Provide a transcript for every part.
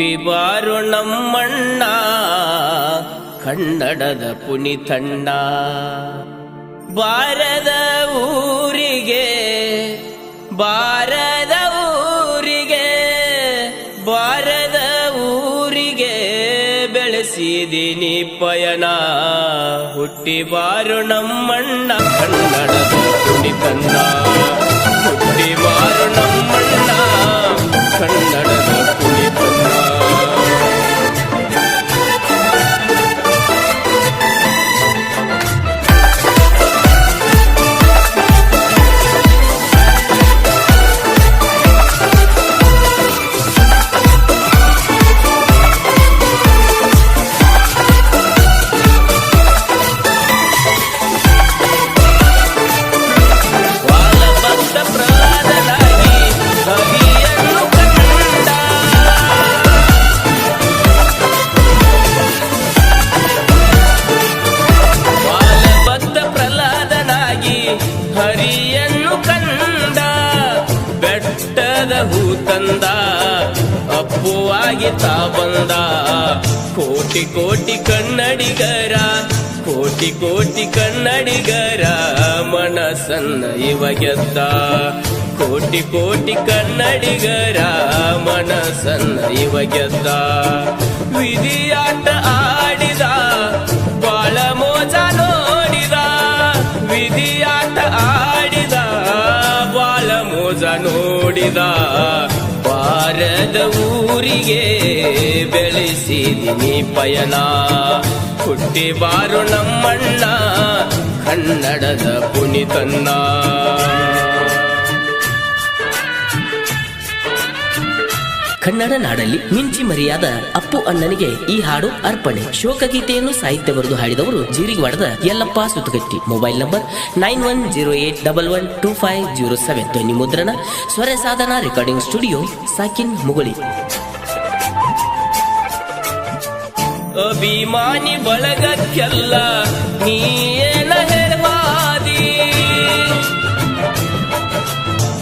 ಹುಟ್ಟಿ ಬಾರು ನಮ್ಮಣ್ಣ, ಕನ್ನಡದ ಪುನಿತಣ್ಣ. ಬಾರದ ಊರಿಗೆ ಬಾರದ ಊರಿಗೆ ಬಾರದ ಊರಿಗೆ ಬೆಳೆಸಿದೀನಿ ಪಯಣ. ಹುಟ್ಟಿ ಬಾರು ನಮ್ಮಣ್ಣ ಕನ್ನಡದ ಬೆಟ್ಟದ ಹೂ ತಂದ, ಅಪ್ಪುವಾಗಿ ತಾ ಬಂದ. ಕೋಟಿ ಕೋಟಿ ಕನ್ನಡಿಗರ, ಕೋಟಿ ಕೋಟಿ ಕನ್ನಡಿಗರ ಮನಸ್ಸನ್ನ ಇವ ಗೆದ್ದ. ಕೋಟಿ ಕೋಟಿ ಕನ್ನಡಿಗರ ಮನಸ್ಸನ್ನ ಇವ ಬಾಳ ನೋಡಿದ ಭಾರದ ಊರಿಗೆ ಬೆಳೆಸಿದಿನಿ ಪಯಣ. ಹುಟ್ಟಿ ಬಾರು ನಮ್ಮಣ್ಣ ಕನ್ನಡದ ಪುನಿತನ್ನ ಕನ್ನಡ ನಾಡಲ್ಲಿ ಮಿಂಚಿ ಮರಿಯಾದ ಅಪ್ಪು ಅಣ್ಣನಿಗೆ ಈ ಹಾಡು ಅರ್ಪಣೆ. ಶೋಕಗೀತೆಯನ್ನು ಸಾಹಿತ್ಯ ಬರೆದು ಹಾಡಿದವರು ಜೀರಿಗವಾಡದ Yallappa Suttagatti. Mobile number nine one zero eight double one two five zero seven. ಧ್ವನಿ ಮುದ್ರಣ ಸ್ವರ ಸಾಧನ ರೆಕಾರ್ಡಿಂಗ್ ಸ್ಟುಡಿಯೋ, ಸಾಕಿನ್ ಮುಗುಳಿ. ಅಭಿಮಾನಿ ಬಳಗಕ್ಕೆಲ್ಲ ನೀಯೇನ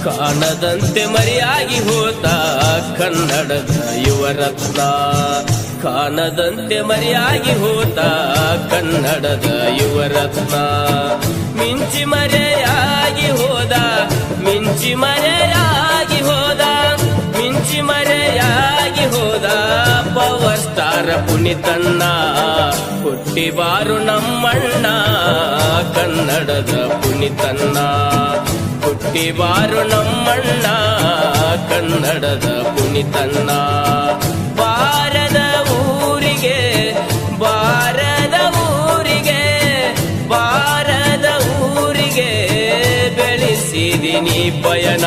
ಕಾಣದಂತೆ ಮರೆಯಾಗಿ ಹೋತ ಕನ್ನಡದ ಯುವರತ್ನ ಕಾಣದಂತೆ ಮರೆಯಾಗಿ ಹೋತ ಕನ್ನಡದ ಯುವರತ್ನ ಮಿಂಚಿ ಮರೆಯಾಗಿ ಹೋದ, ಮಿಂಚಿ ಮರೆಯಾಗಿ ಹೋದ, ಮಿಂಚಿ ಮರೆಯಾಗಿ ಹೋದ ಪವರ್ ಸ್ಟಾರ ಪುನಿತಣ್ಣ. ಹುಟ್ಟಿಬಾರು ನಮ್ಮಣ್ಣ, ಕನ್ನಡದ ಪುನಿತಣ್ಣ. ಹುಟ್ಟಿ ಬಾರು ನಮ್ಮಣ್ಣ, ಕನ್ನಡದ ಪುನಿತಣ್ಣ. ಬಾರದ ಊರಿಗೆ ಬಾರದ ಊರಿಗೆ ಬಾರದ ಊರಿಗೆ ಬೆಳೆಸಿದಿನಿ ಪಯಣ.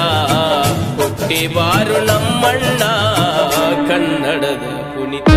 ಹುಟ್ಟಿ ಬಾರು ನಮ್ಮಣ್ಣ, ಕನ್ನಡದ ಪುನಿತ